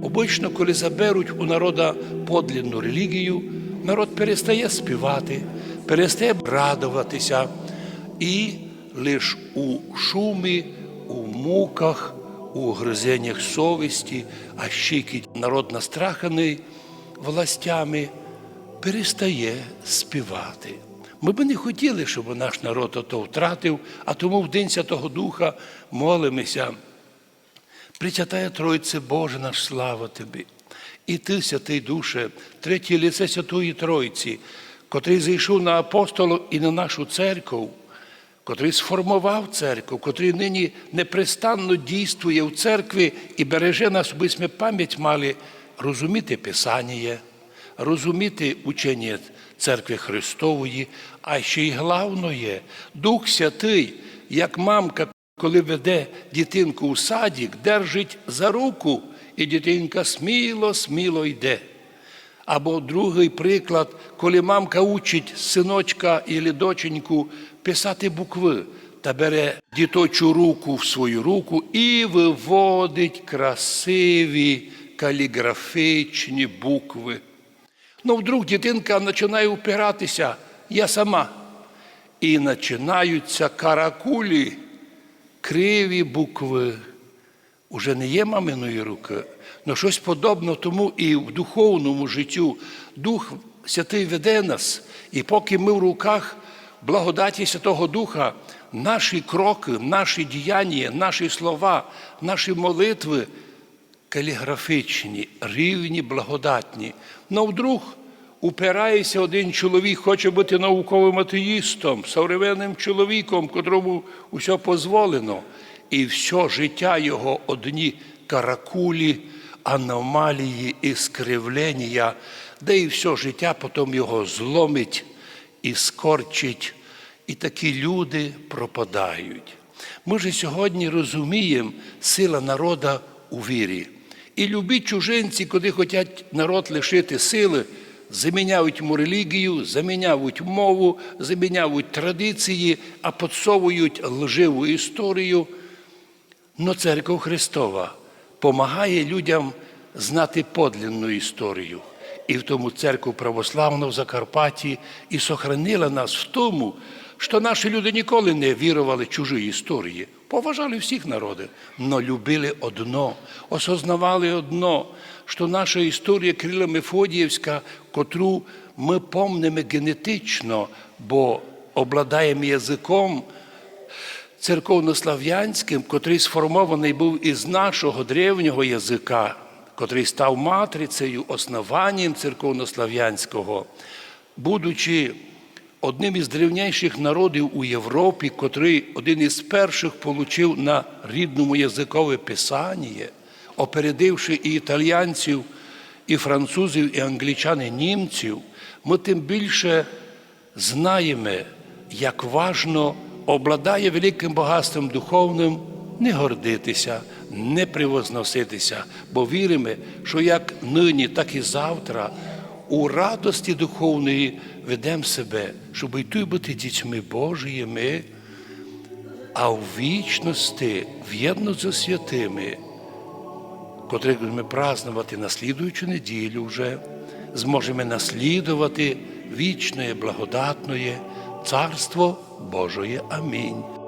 Обично, коли заберуть у народа подлинну релігію, народ перестає співати, перестає радуватися, і лише у шумі, у муках, у гризеннях совісті, а щикить народ настраханий властями, перестає співати. Ми би не хотіли, щоб наш народ ото втратив, а тому в День Святого Духа молимося. Причатає Тройце Боже наш слава Тобі. І ти, святий душе, третє лице Святої Тройці, котрий зайшов на апостолу і на нашу церкву, котрий сформував церкву, котрий нині непрестанно дійствує в церкві і береже нас, аби ми пам'ять мали розуміти Писання, розуміти учення церкви Христової, а ще й головне, Дух Святий, як мамка, коли веде дитинку у садик, держить за руку, і дитинка сміло, сміло йде. Або другий приклад, коли мамка учить синочка і доченьку писати букви та бере діточу руку в свою руку і виводить красиві каліграфічні букви. Ну, вдруг дитинка починає упиратися, я сама. І починаються каракулі, криві букви. Уже не є маминої руки, але щось подобне тому і в духовному життю Дух Святий веде нас, і поки ми в руках благодаті Святого Духа, наші кроки, наші діяння, наші слова, наші молитви каліграфічні, рівні, благодатні. Но вдруг упирається один чоловік, хоче бути науковим атеїстом, современним чоловіком, котрому усе дозволено. І все життя його одні каракулі, аномалії і скривлення, де і все життя потім його зломить і скорчить, і такі люди пропадають. Ми ж сьогодні розуміємо сила народа у вірі. І любі чужинці, коли хочуть народ лишити сили, заміняють релігію, заміняють мову, заміняють традиції, а підсовують лживу історію. Но церква Христова помагає людям знати подлинну історію. І в тому церкву православну в Закарпатті і сохранила нас в тому, що наші люди ніколи не вірували чужі історії, поважали всіх народів, но любили одно, осознавали одно, що наша історія Кирила Мефодіївська, котру ми помнимо генетично, бо обладаємо язиком церковнослав'янським, котрий сформований був із нашого древнього язика, котрий став матрицею, основанням церковнослав'янського, будучи одним із древніших народів у Європі, котрий один із перших получив на рідному язикове писання, опередивши і італійців, і французів, і англічан, і німців, ми тим більше знаємо, як важно обладає великим багатством духовним не гордитися, не привозноситися, бо віримо, що як нині, так і завтра у радості духовної ведемо себе, щоб і тут бути дітьми Божіми, а в вічності в'єдно зі святими, котрих ми празднувати на слідуючу неділю вже, зможемо наслідувати вічне, благодатне Царство Божоє. Амінь.